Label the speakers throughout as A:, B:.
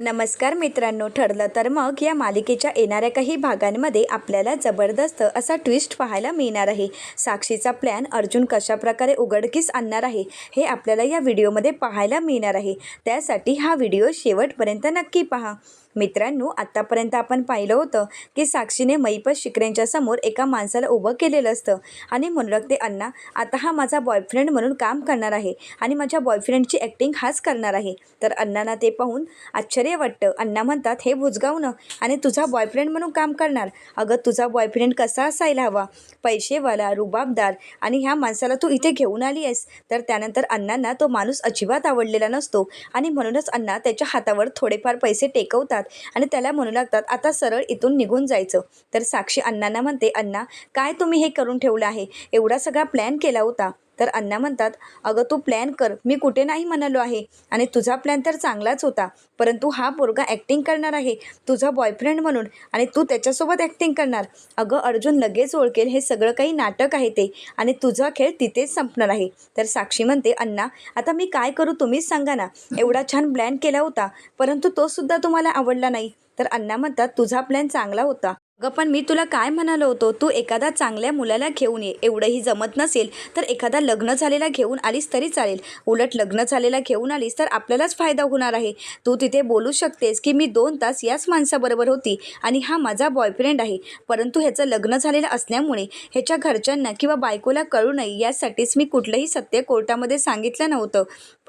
A: नमस्कार मित्रांनो ठरलं तर मग या मालिकेच्या येणाऱ्या काही भागांमध्ये आपल्याला जबरदस्त असा ट्विस्ट पाहायला मिळणार आहे. साक्षीचा प्लॅन अर्जुन कशाप्रकारे उघडकीस आणणार आहे हे आपल्याला या व्हिडिओमध्ये पाहायला मिळणार आहे. त्यासाठी हा व्हिडिओ शेवटपर्यंत नक्की पहा. मित्रांनो आत्तापर्यंत आपण पाहिलं होतं की साक्षीने मैपत शिकऱ्यांच्या समोर एका माणसाला उभं केलेलं असतं. आणि म्हणू लागते अण्णा आता हा माझा बॉयफ्रेंड म्हणून काम करणार आहे आणि माझ्या बॉयफ्रेंडची ॲक्टिंग हाच करणार आहे. तर अण्णांना ते पाहून आश्चर्य वाटतं. अण्णा म्हणतात हे बुजगावणं आणि तुझा बॉयफ्रेंड म्हणून काम करणार? अगं तुझा बॉयफ्रेंड कसा असायला हवा? पैसेवाला रुबाबदार आणि ह्या माणसाला तू इथे घेऊन आली आहेस. तर त्यानंतर अण्णांना तो माणूस अजिबात आवडलेला नसतो आणि म्हणूनच अण्णा त्याच्या हातावर थोडेफार पैसे टेकवतात. आणि त्याला म्हणू लागतात आता सरळ इथून निघून जायचं. तर साक्षी अण्णांना म्हणते अण्णा काय तुम्ही हे करून ठेवलं आहे? एवढा सगळा प्लॅन केला होता. तर अण्णा म्हणतात अगं तू प्लॅन कर. मी कुठे नाही म्हणालो आहे. आणि तुझा प्लॅन तर चांगलाच होता. परंतु हा पोरगा ॲक्टिंग करणार आहे. तुझा बॉयफ्रेंड म्हणून. आणि तू त्याच्यासोबत ॲक्टिंग करणार. अगं अर्जुन लगेच ओळखेल. हे सगळं काही नाटक आहे ते. आणि तुझा खेळ तिथेच संपणार आहे. तर साक्षी म्हणते अण्णा आता मी काय करू तुम्हीच सांगा ना. एवढा छान प्लॅन केला होता. परंतु तो सुद्धा तुम्हाला आवडला नाही. तर अण्णा म्हणतात तुझा प्लॅन चांगला होता. अगं पण मी तुला काय म्हणालो होतो? तू एखादा चांगल्या मुलाला घेऊन ये. एवढंही जमत नसेल तर एखादा लग्न झालेला घेऊन आलीस तरी चालेल. उलट लग्न झालेला घेऊन आलीस तर आपल्यालाच फायदा होणार आहे. तू तिथे बोलू शकतेस की मी दोन तास याच माणसाबरोबर होती आणि हा माझा बॉयफ्रेंड आहे. परंतु ह्याचं लग्न झालेलं असल्यामुळे ह्याच्या घरच्यांना किंवा बायकोला कळू नये यासाठीच मी कुठलंही सत्य कोर्टामध्ये सांगितलं नव्हतं.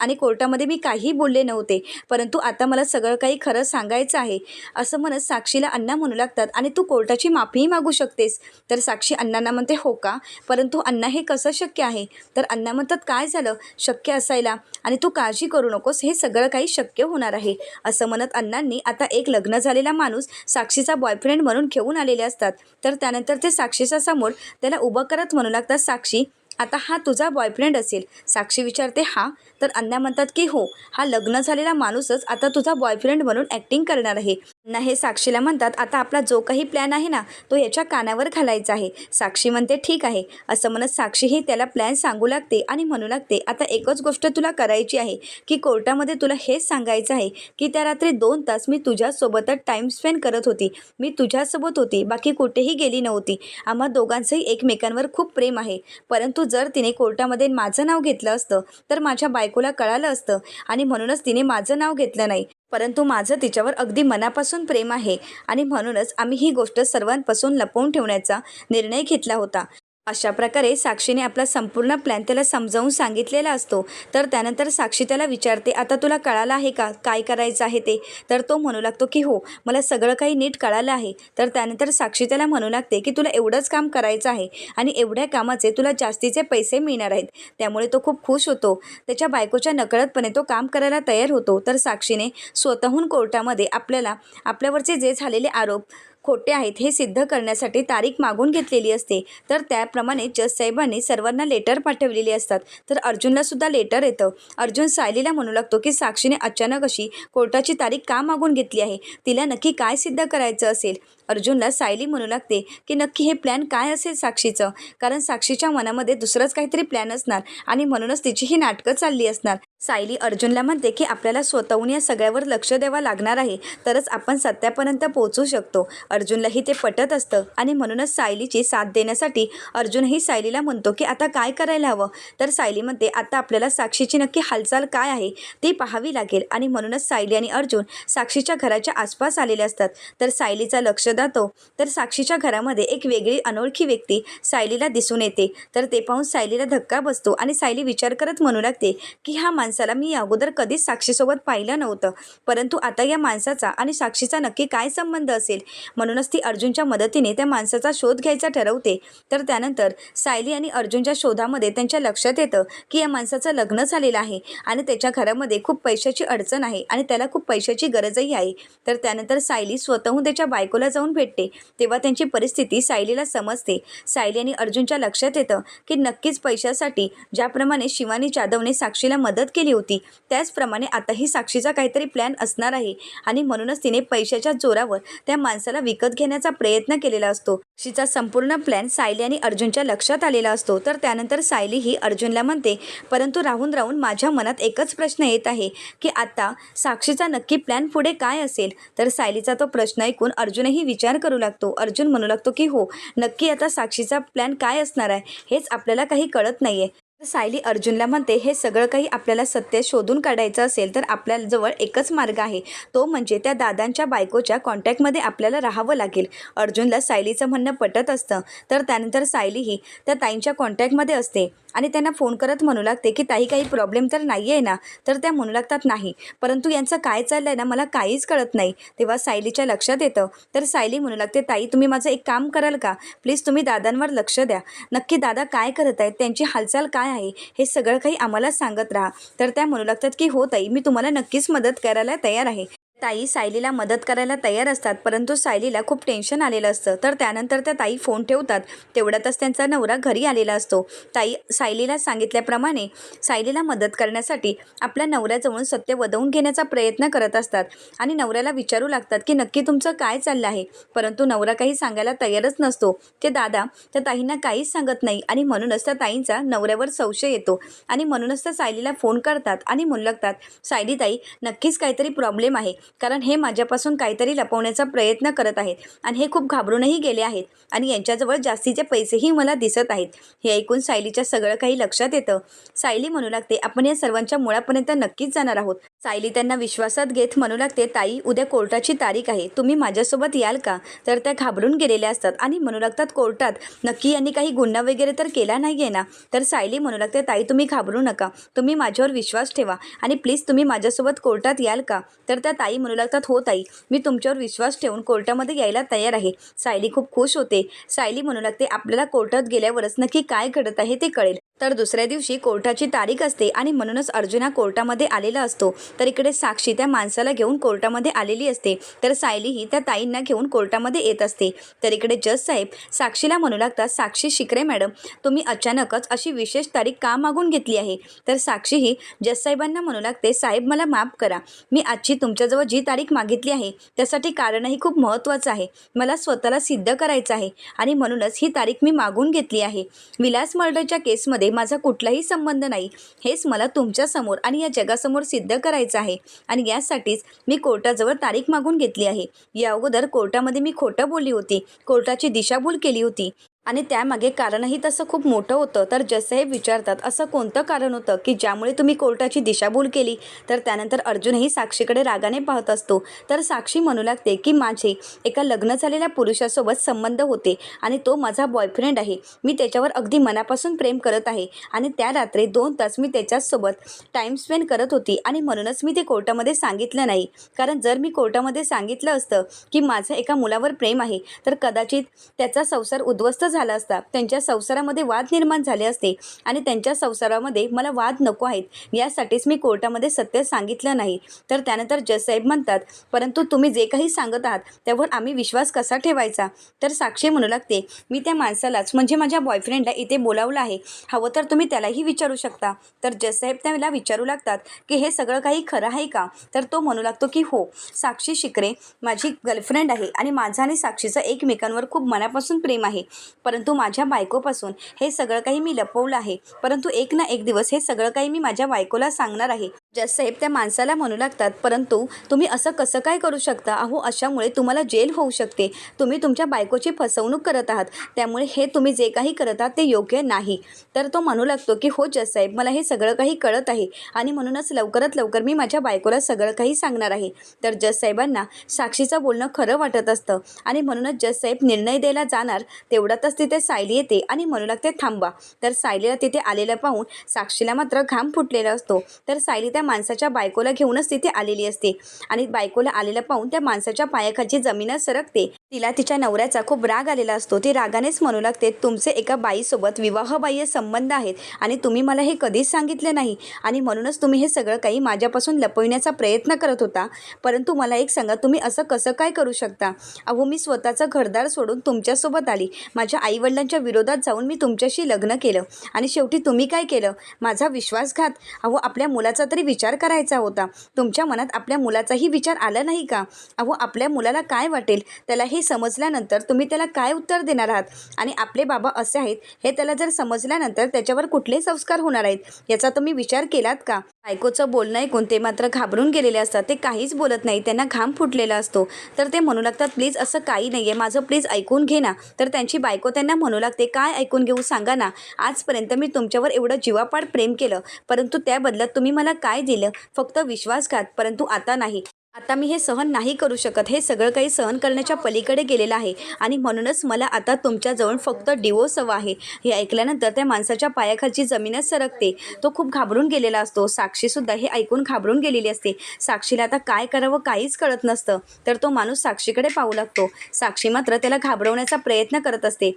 A: आणि कोर्टामध्ये मी काहीही बोलले नव्हते. परंतु आता मला सगळं काही खरं सांगायचं आहे. असं म्हणत साक्षीला अण्णा म्हणू लागतात आणि तू कोर्टाची माफीही मागू शकतेस. तर साक्षी अण्णांना म्हणते हो का? परंतु अण्णा हे कसं शक्य आहे? तर अण्णा म्हणतात काय झालं? शक्य असायला. आणि तू काळजी करू नकोस हे सगळं काही शक्य होणार आहे. असं म्हणत अण्णांनी आता एक लग्न झालेला माणूस साक्षीचा बॉयफ्रेंड म्हणून घेऊन आलेले असतात. तर त्यानंतर ते साक्षीच्या समोर त्याला उभं करत म्हणू लागतात साक्षी आता हा तुझा बॉयफ्रेंड असेल. साक्षी विचारते हा? तर अण्णा म्हणतात की हो. हा लग्न झालेला माणूसच आता तुझा बॉयफ्रेंड म्हणून ॲक्टिंग करणार आहे. ना हे साक्षीला म्हणतात आता आपला जो काही प्लॅन आहे ना तो याच्या कानावर घालायचा आहे. साक्षी म्हणते ठीक आहे. असं म्हणत साक्षीही त्याला प्लॅन सांगू लागते आणि म्हणू लागते आता एकच गोष्ट तुला करायची आहे की कोर्टामध्ये तुला हेच सांगायचं आहे की त्या रात्री दोन तास मी तुझ्यासोबतच टाईम स्पेंड करत होती. मी तुझ्यासोबत होती बाकी कुठेही गेली नव्हती. आम्हा दोघांचंही एकमेकांवर खूप प्रेम आहे. परंतु जर तिने कोर्टामध्ये माझं नाव घेतलं असतं तर माझ्या बायकोला कळालं असतं आणि म्हणूनच तिने माझं नाव घेतलं नाही. परंतु माझं तिच्यावर अगदी मनापासून प्रेम आहे आणि म्हणूनच आम्ही ही गोष्ट सर्वांपासून लपवून ठेवण्याचा निर्णय घेतला होता. अशा प्रकारे साक्षीने आपला संपूर्ण प्लॅन त्याला समजावून सांगितलेला असतो. तर त्यानंतर साक्षी त्याला विचारते आता तुला कळालं आहे का? काय करायचं आहे ते? तर तो म्हणू लागतो की हो मला सगळं काही नीट कळालं आहे. तर त्यानंतर साक्षी त्याला म्हणू लागते की तुला एवढंच काम करायचं आहे आणि एवढ्या कामाचे तुला जास्तीचे पैसे मिळणार आहेत. त्यामुळे तो खूप खुश होतो. त्याच्या बायकोच्या नकळतपणे तो काम करायला तयार होतो. तर साक्षीने स्वतःहून कोर्टामध्ये आपल्याला आपल्यावरचे जे झालेले आरोप खोटे आहेत हे सिद्ध करण्यासाठी तारीख मागून घेतलेली असते. तर त्याप्रमाणे जज साहेबांनी सर्वांना लेटर पाठवलेली असतात. तर अर्जुनला सुद्धा लेटर येतं. अर्जुन सायलीला म्हणू लागतो की साक्षीने अचानक अशी कोर्टाची तारीख का मागून घेतली आहे? तिला नक्की काय सिद्ध करायचं असेल? अर्जुनला सायली म्हणू लागते की नक्की हे प्लॅन काय असेल साक्षीचं? कारण साक्षीच्या मनामध्ये दुसरंच काहीतरी प्लॅन असणार आणि म्हणूनच तिची ही नाटकं चालली असणार. सायली अर्जुनला म्हणते की आपल्याला स्वतःहून या सगळ्यावर लक्ष द्यावं लागणार आहे तरच आपण सत्यापर्यंत पोहोचू शकतो. अर्जुनलाही ते पटत असतं आणि म्हणूनच सायलीची साथ देण्यासाठी अर्जुनही सायलीला म्हणतो की आता काय करायला हवं? तर सायली म्हणते आता आपल्याला साक्षीची नक्की हालचाल काय आहे ती पाहावी लागेल आणि म्हणूनच सायली आणि अर्जुन साक्षीच्या घराच्या आसपास आलेले असतात. तर सायलीचा लक्ष जातो तर साक्षीच्या घरामध्ये एक वेगळी अनोळखी व्यक्ती सायलीला दिसून येते. तर ते पाहून सायलीला धक्का बसतो आणि सायली विचार करत म्हणू लागते की ह्या माणसाला मी अगोदर कधीच साक्षीसोबत पाहिलं नव्हतं परंतु आता या माणसाचा आणि साक्षीचा नक्की काय संबंध असेल? म्हणूनच ती अर्जुनच्या मदतीने त्या माणसाचा शोध घ्यायचा ठरवते. तर त्यानंतर सायली आणि अर्जुनच्या शोधामध्ये त्यांच्या लक्षात येतं की या माणसाचं लग्न झालेलं आहे आणि त्याच्या घरामध्ये खूप पैशाची अडचण आहे आणि त्याला खूप पैशाची गरजही आहे. तर त्यानंतर सायली स्वतःहून त्याच्या बायकोला जाऊन भेटते. तेव्हा त्यांची परिस्थिती सायलीला समजते. सायली आणि अर्जुनच्या लक्षात येतं की नक्कीच पैशासाठी ज्याप्रमाणे शिवानी जाधवने साक्षीला मदत केली होती त्याचप्रमाणे आताही साक्षीचा काहीतरी प्लॅन असणार आहे आणि म्हणूनच तिने पैशाच्या जोरावर त्या माणसाला विकत घेण्याचा प्रयत्न केलेला असतो. शिचा संपूर्ण प्लॅन सायली आणि अर्जुनच्या लक्षात आलेला असतो. तर त्यानंतर सायली ही अर्जुनला म्हणते परंतु राहून राहून माझ्या मनात एकच प्रश्न येत आहे की आता साक्षीचा नक्की प्लॅन पुढे काय असेल? तर सायलीचा तो प्रश्न ऐकून अर्जुनही विचार करू लागतो. अर्जुन म्हणू लागतो की हो नक्की आता साक्षीचा प्लॅन काय असणार आहे? हेच आपल्याला काही कळत नाहीये. सायली अर्जुनला म्हणते हे सगळं काही आपल्याला सत्य शोधून काढायचं असेल तर आपल्याजवळ एकच मार्ग आहे. तो म्हणजे त्या दादांच्या बायकोच्या कॉन्टॅक्टमध्ये आपल्याला राहावं लागेल. अर्जुनला सायलीचं म्हणणं पटत असतं. तर त्यानंतर सायलीही त्या ताईंच्या कॉन्टॅक्टमध्ये असते. आणि त्यांना फोन करत म्हणू लागते की ताई काही प्रॉब्लेम तर नाही आहे ना. तर त्या म्हणू लागतात नाही परंतु यांचं काय चाललं आहे ना मला काहीच कळत नाही. तेव्हा सायलीच्या लक्षात येतं. तर सायली म्हणू लागते ताई तुम्ही माझं एक काम कराल का? प्लीज तुम्ही दादांवर लक्ष द्या. नक्की दादा काय करत आहेत? त्यांची हालचाल काय आहे? हे सगळं काही आम्हाला सांगत राहा. तर त्या म्हणू लागतात की हो ताई मी तुम्हाला नक्कीच मदत करायला तयार आहे. ताई सायलीला मदत करायला तयार असतात परंतु सायलीला खूप टेन्शन आलेलं असतं. तर त्यानंतर त्या ताई फोन ठेवतात. तेवढ्यातच त्यांचा नवरा घरी आलेला असतो. ताई सायलीला सांगितल्याप्रमाणे सायलीला मदत करण्यासाठी आपल्या नवऱ्याजवळून सत्य वदवून घेण्याचा प्रयत्न करत असतात. आणि नवऱ्याला विचारू लागतात की नक्की तुमचं काय चाललं आहे? परंतु नवरा काही सांगायला तयारच नसतो. ते दादा त्या ताईंना काहीच सांगत नाही. आणि म्हणूनच त्या ताईंचा नवऱ्यावर संशय येतो. आणि म्हणूनच त्या सायलीला फोन करतात आणि म्हणू लागतात सायली ताई नक्कीच काहीतरी प्रॉब्लेम आहे. कारण हे माझ्यापासून काहीतरी लपवण्याचा प्रयत्न करत आहेत. आणि हे खूप घाबरूनही गेले आहेत. आणि यांच्याजवळ जास्तीचे पैसेही मला दिसत आहेत. हे ऐकून सायलीच्या सगळं काही लक्षात येतं. सायली म्हणू लागते आपण या सर्वांच्या मुळापर्यंत नक्कीच जाणार आहोत. सायली त्यांना विश्वासात घेत म्हणू लागते ताई उद्या कोर्टाची तारीख आहे. तुम्ही माझ्यासोबत याल का? तर त्या घाबरून गेलेल्या असतात आणि म्हणू लागतात कोर्टात नक्की यांनी काही गुन्हा वगैरे तर केला नाही आहे ना? तर सायली म्हणू लागते ताई तुम्ही घाबरू नका. तुम्ही माझ्यावर विश्वास ठेवा. आणि प्लीज तुम्ही माझ्यासोबत कोर्टात याल का? तर त्या ताई म्हणू लागतात हो ताई मी तुमच्यावर विश्वास ठेवून कोर्टामध्ये यायला तयार आहे. सायली खूप खुश होते. सायली म्हणू लागते आपल्याला कोर्टात गेल्यावरच नक्की काय घडत आहे ते कळेल. तर दुसऱ्या दिवशी कोर्टाची तारीख असते आणि म्हणूनच अर्जुना कोर्टामध्ये आलेला असतो. तर इकडे साक्षी त्या माणसाला घेऊन कोर्टामध्ये आलेली असते. तर सायलीही त्या ताईंना घेऊन कोर्टामध्ये येत असते. तर इकडे जज साहेब साक्षीला म्हणू लागतात साक्षी शिकरे मॅडम तुम्ही अचानकच अशी विशेष तारीख का मागून घेतली आहे? तर साक्षी ही जज साहेबांना म्हणू लागते साहेब मला माफ करा. मी आजची तुमच्याजवळ जी तारीख मागितली आहे त्यासाठी कारणही खूप महत्त्वाचं आहे. मला स्वतःला सिद्ध करायचं आहे आणि म्हणूनच ही तारीख मी मागून घेतली आहे. विलास मर्डरच्या केसमध्ये माझा कुठलाही संबंध नाही. हेच मला तुमच्यासमोर आणि या जगासमोर सिद्ध करायचं आहे. आणि यासाठीच मी कोर्टाजवळ तारीख मागून घेतली आहे. या अगोदर कोर्टामध्ये मी खोटं बोलली होती. कोर्टाची दिशाभूल केली होती. आणि त्यामागे कारणही तसं खूप मोठं होतं. तर जजसाहेब विचारतात असं कोणतं कारण होतं की ज्यामुळे तुम्ही कोर्टाची दिशाभूल केली? तर त्यानंतर अर्जुनही साक्षीकडे रागाने पाहत असतो. तर साक्षी म्हणू लागते की माझे एका लग्न झालेल्या पुरुषासोबत संबंध होते आणि तो माझा बॉयफ्रेंड आहे. मी त्याच्यावर अगदी मनापासून प्रेम करत आहे आणि त्या रात्री दोन तास मी त्याच्यासोबत टाईम स्पेंड करत होती आणि म्हणूनच मी ते कोर्टामध्ये सांगितलं नाही. कारण जर मी कोर्टामध्ये सांगितलं असतं की माझं एका मुलावर प्रेम आहे तर कदाचित त्याचा संसार उद्ध्वस्त झाला असता त्यांच्या संसारामध्ये वाद निर्माण झाले असते आणि त्यांच्या संसारामध्ये मला वाद नको आहेत यासाठीच मी कोर्टामध्ये सत्य सांगितलं नाही. तर त्यानंतर जजसाहेब म्हणतात परंतु तुम्ही जे काही सांगत आहात त्यावर आम्ही विश्वास कसा ठेवायचा? तर साक्षी म्हणू लागते मी त्या माणसालाच म्हणजे माझ्या बॉयफ्रेंडला इथे बोलावलं आहे. हवं तर तुम्ही त्यालाही विचारू शकता. तर जजसाहेब त्याला विचारू लागतात की हे सगळं काही खरं आहे का? तर तो म्हणू लागतो की हो साक्षी शिकरे माझी गर्लफ्रेंड आहे आणि माझा आणि साक्षीचं एकमेकांवर खूप मनापासून प्रेम आहे. परंतु माझ्या बायकोपासून हे सगळं काही मी लपवलं आहे. परंतु एक ना एक दिवस हे सगळं काही मी माझ्या बायकोला सांगणार आहे. जजसाहेब त्या माणसाला म्हणू लागतात परंतु तुम्ही असं कसं काय करू शकता? अहो अशामुळे तुम्हाला जेल होऊ शकते. तुम्ही तुमच्या बायकोची फसवणूक करत आहात. त्यामुळे हे तुम्ही जे काही करत आहात ते योग्य नाही. तर तो म्हणू लागतो की हो जजसाहेब मला हे सगळं काही कळत आहे आणि म्हणूनच लवकरात लवकर मी माझ्या बायकोला सगळं काही सांगणार आहे. तर जजसाहेबांना साक्षीचं बोलणं खरं वाटत असतं आणि म्हणूनच जजसाहेब निर्णय द्यायला जाणार तेवढ्यातच तिथे सायली येते आणि म्हणू लागते थांबा तर सायलीला तिथे आलेलं पाहून साक्षीला मात्र घाम फुटलेला असतो. तर सायली त्या माणसाच्या बायकोला घेऊनच तिथे आलेली असते. आणि बायकोला आलेलं पाहून त्या माणसाच्या पायाखालची जमीनच सरकते. तिला तिच्या नवऱ्याचा खूप राग आलेला असतो. ती रागानेच म्हणू लागते तुमचे एका बाईसोबत विवाहबाह्य संबंध आहेत आणि तुम्ही मला हे कधीच सांगितले नाही. आणि म्हणूनच तुम्ही हे सगळं काही माझ्यापासून लपविण्याचा प्रयत्न करत होता. परंतु मला एक सांगा तुम्ही असं कसं काय करू शकता? अहो मी स्वतःचं घरदार सोडून तुमच्यासोबत आली. माझ्या आईवडिलांच्या विरोधात जाऊन मी तुमच्याशी लग्न केलं. आणि शेवटी तुम्ही काय केलं? माझा विश्वासघात. अहो आपल्या मुलाचा तरी विचार करायचा होता. तुमच्या मनात आपल्या मुलाचाही विचार आला नाही का? अहो आपल्या मुलाला काय वाटेल? त्याला हे समजल्यानंतर तुम्ही त्याला काय उत्तर देणार आहात? आणि आपले बाबा असे आहेत हे त्याला जर समजल्यानंतर त्याच्यावर कुठले संस्कार होणार आहेत? याचा तुम्ही विचार केलात का? बायकोचं बोलणं ऐकून ते मात्र घाबरून गेलेले असतात. ते काहीच बोलत नाही. त्यांना घाम फुटलेला असतो. तर ते म्हणू लागतात प्लीज असं काही नाही आहे माझं प्लीज ऐकून घे ना. तर त्यांची बायको त्यांना म्हणू लागते काय ऐकून घेऊ सांगा ना. आजपर्यंत मी तुमच्यावर एवढं जीवापाड प्रेम केलं. परंतु त्या बदल्यात तुम्ही मला काय दिलं? फक्त विश्वासघात परंतु आता नाही. आता मी हे सहन नाही करू शकत. हे सगळं काही सहन करण्याच्या पलीकडे गेलेलं आहे. आणि म्हणूनच मला आता तुमच्याजवळ फक्त डिवोर्स हवा आहे. हे ऐकल्यानंतर त्या माणसाच्या पायाखालची जमीनच सरकते. तो खूप घाबरून गेलेला असतो. साक्षीसुद्धा हे ऐकून घाबरून गेलेली असते. साक्षीला आता काय करावं काहीच कळत नसतं. तर तो माणूस साक्षीकडे पाहू लागतो. साक्षी मात्र त्याला घाबरवण्याचा प्रयत्न करत असते.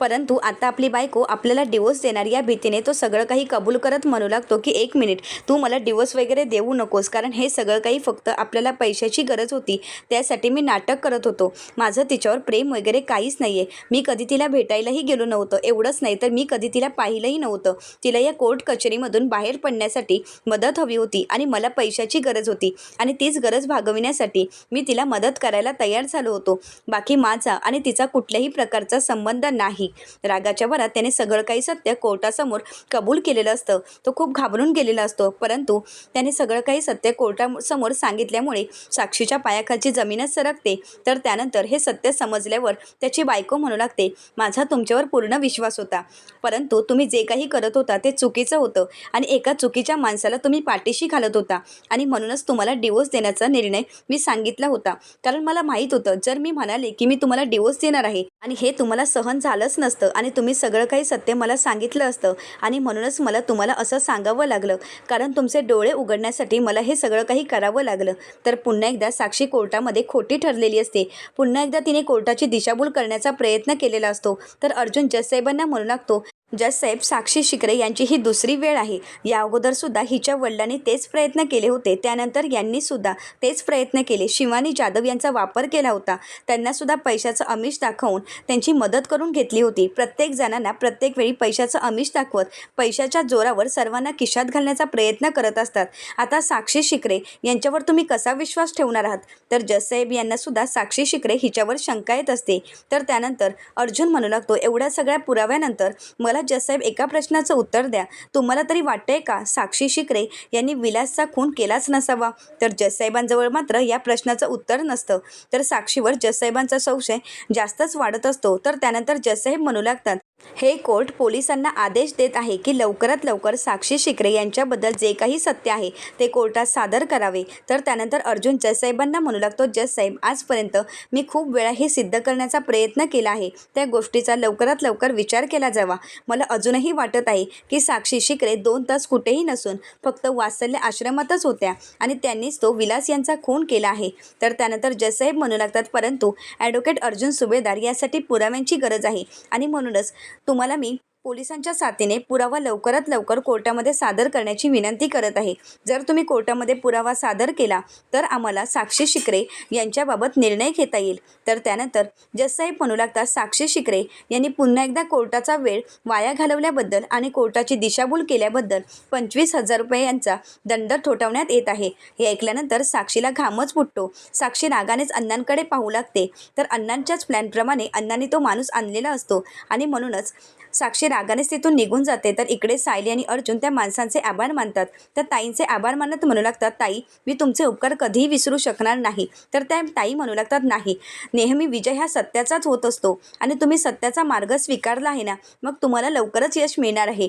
A: परंतु आता आपली बायको आपल्याला डिवोर्स देणार या भीतीने तो सगळं काही कबूल करत म्हणू लागतो की एक मिनिट तू मला डिवोर्स वगैरे देऊ नकोस कारण हे सगळं काही फक्त आपल्याला पैशाची गरज होती त्यासाठी मी नाटक करत होतो. माझं तिच्यावर प्रेम वगैरे काहीच नाही आहे मी कधी तिला भेटायलाही गेलो नव्हतं. एवढंच नाही तर मी कधी तिला पाहिलंही नव्हतं. तिला या कोर्ट कचेरीमधून बाहेर पडण्यासाठी मदत हवी होती आणि मला पैशाची गरज होती आणि तीच गरज भागविण्यासाठी मी तिला मदत करायला तयार झालो होतो. बाकी माझा आणि तिचा कुठल्याही प्रकारचा संबंध नाही. रागाच्या भरात त्याने सगळं काही सत्य कोर्टासमोर कबूल केलेलं असतं. तो खूप घाबरून गेलेला असतो. परंतु त्याने सगळं काही सत्य कोर्टासमोर सांगितल्यामुळे साक्षीच्या पायाखालची जमीनच सरकते. तर त्यानंतर हे सत्य समजल्यावर त्याची बायको म्हणू लागते माझा तुमच्यावर पूर्ण विश्वास होता. परंतु तुम्ही जे काही करत होता ते चुकीचं होतं आणि एका चुकीच्या माणसाला तुम्ही पाठीशी घालत होता आणि म्हणूनच तुम्हाला डिवोर्स देण्याचा निर्णय मी सांगितला होता. कारण मला माहीत होतं जर मी म्हणाले की मी तुम्हाला डिवोर्स देणार आहे आणि हे तुम्हाला सहन झालंच नसतं. आणि तुम्ही सगळं काही सत्य मला सांगितलं असतं. आणि म्हणूनच मला तुम्हाला असं सांगावं लागलं. कारण तुमचे डोळे उघडण्यासाठी मला हे सगळं काही करावं लागलं. तर पुन्हा एकदा साक्षी कोर्टामध्ये खोटी ठरलेली असते. पुन्हा एकदा तिने कोर्टाची दिशाभूल करण्याचा प्रयत्न केलेला असतो. तर अर्जुन जससाहेबांना म्हणू लागतो जजसाहेब साक्षी शिकरे यांची ही दुसरी वेळ आहे. या अगोदरसुद्धा हिच्या वडिलांनी तेच प्रयत्न केले होते. त्यानंतर यांनीसुद्धा तेच प्रयत्न केले. शिवानी जाधव यांचा वापर केला होता. त्यांनासुद्धा पैशाचं अमिष दाखवून त्यांची मदत करून घेतली होती. प्रत्येक जणांना प्रत्येक वेळी पैशाचं अमिष दाखवत पैशाच्या जोरावर सर्वांना खिशात घालण्याचा प्रयत्न करत असतात. आता साक्षी शिकरे यांच्यावर तुम्ही कसा विश्वास ठेवणार आहात? तर जजसाहेब यांनासुद्धा साक्षी शिकरे हिच्यावर शंका येत असते. तर त्यानंतर अर्जुन म्हणू लागतो एवढ्या सगळ्या पुराव्यानंतर मला जजसाहेब एका प्रश्नाचं उत्तर द्या. तुम्हाला तरी वाटतंय का? साक्षी शिकरे यांनी विलासचा खून केलाच नसावा. तर जसाहेबांजवळ मात्र या प्रश्नाचं उत्तर नसतं. तर साक्षीवर जसाहेबांचा संशय जास्तच वाढत असतो. तर त्यानंतर जसाहेब म्हणू लागतात हे कोर्ट पोलिसांना आदेश देत आहे की लवकरात लवकर साक्षी शिकरे यांच्याबद्दल जे काही सत्य आहे ते कोर्टात सादर करावे. तर त्यानंतर अर्जुन जजसाहेबांना म्हणू लागतो जजसाहेब आजपर्यंत मी खूप वेळा हे सिद्ध करण्याचा प्रयत्न केला आहे. त्या गोष्टीचा लवकरात लवकर विचार केला जावा. मला अजूनही वाटत आहे की साक्षी शिकरे दोन तास कुठेही नसून फक्त वात्सल्य आश्रमातच होत्या आणि त्यांनीच तो विलास यांचा खून केला आहे. तर त्यानंतर जससाहेब म्हणू लागतात परंतु ॲडव्होकेट अर्जुन सुभेदार यासाठी पुराव्यांची गरज आहे आणि म्हणूनच तुम्हाला मी पोलिसांच्या साथीने पुरावा लवकरात लवकर कोर्टामध्ये सादर करण्याची विनंती करत आहे. जर तुम्ही कोर्टामध्ये पुरावा सादर केला तर आम्हाला साक्षी शिकरे यांच्याबाबत निर्णय घेता येईल. तर त्यानंतर जजसाहेब म्हणू लागतात साक्षी शिकरे यांनी पुन्हा एकदा कोर्टाचा वेळ वाया घालवल्याबद्दल आणि कोर्टाची दिशाभूल केल्याबद्दल पंचवीस हजार रुपये यांचा दंड ठोठावण्यात येत आहे. हे ऐकल्यानंतर साक्षीला घामच फुटतो. साक्षी रागानेच अण्णांकडे पाहू लागते. तर अण्णांच्याच प्लॅनप्रमाणे अण्णांनी तो माणूस आणलेला असतो आणि म्हणूनच साक्षी रागानेच तिथून निघून जाते. तर इकडे सायली आणि अर्जुन त्या माणसांचे आभार मानतात. तर ताईंचे आभार मानत म्हणू लागतात ताई मी तुमचे उपकार कधीही विसरू शकणार नाही. तर त्या ताई म्हणू लागतात नाही. नेहमी विजय हा सत्याचाच होत असतो आणि तुम्ही सत्याचा मार्ग स्वीकारला आहे ना मग तुम्हाला लवकरच यश मिळणार आहे.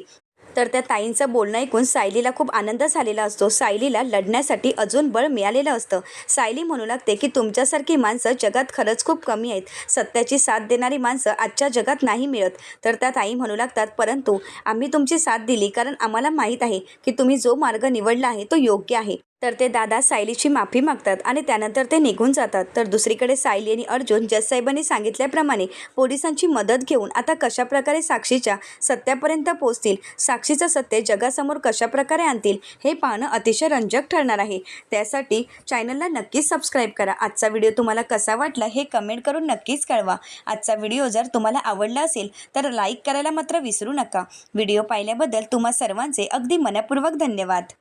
A: तर त्या ताईंचं बोलणं ऐकून सायलीला खूप आनंद झालेला असतो. सायलीला लढण्यासाठी अजून बळ मिळालेलं असतं. सायली म्हणू लागते की तुमच्यासारखी माणसं जगात खरंच खूप कमी आहेत. सत्याची साथ देणारी माणसं आजच्या जगात नाही मिळत. तर त्या ताई म्हणू लागतात परंतु आम्ही तुमची साथ दिली कारण आम्हाला माहीत आहे की तुम्ही जो मार्ग निवडला आहे तो योग्य आहे. तर ते दादा सायलीची माफी मागतात आणि त्यानंतर ते निघून जातात. तर दुसरीकडे सायली आणि अर्जुन जजसाहेबांनी सांगितल्याप्रमाणे पोलिसांची मदत घेऊन आता कशाप्रकारे साक्षीच्या सत्यापर्यंत पोहोचतील साक्षीचं सत्य जगासमोर कशाप्रकारे आणतील हे पाहणं अतिशय रंजक ठरणार आहे. त्यासाठी चॅनलला नक्कीच सबस्क्राईब करा. आजचा व्हिडिओ तुम्हाला कसा वाटला हे कमेंट करून नक्कीच कळवा. आजचा व्हिडिओ जर तुम्हाला आवडला असेल तर लाईक करायला मात्र विसरू नका. व्हिडिओ पाहिल्याबद्दल तुम्हा सर्वांचे अगदी मनपूर्वक धन्यवाद.